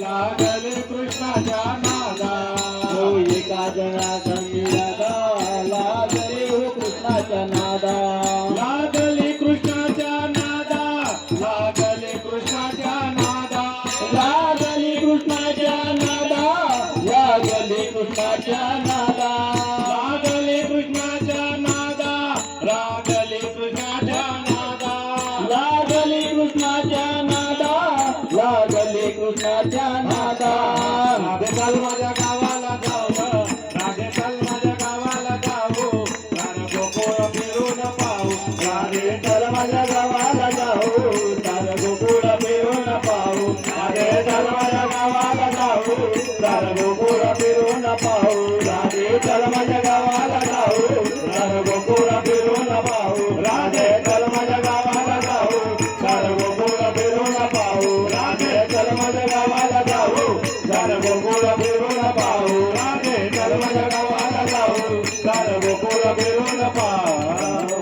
Ladle Krishna जानादा होई का जना संगीदा लाडल हो कृष्ण जनादा लागली कृष्णाच्या नादा. राधे चाल माझ्या गावाला जाव. राधे चाल माझ्या गावाला जाव. रान गोकुळ फिरून पाहू. राधे चल माझ्या गावाला जाव. तार गोकुळ फिरून पाहू. राधे चल माझ्या गावाला जाऊ तार गोकुळ फिरून पाहू. गावाला जाऊ. तार गोकुळ फिरून पाहू. राधे चल माझ्या गावाला जाऊ. तार गोकुळ फिरून पाहू.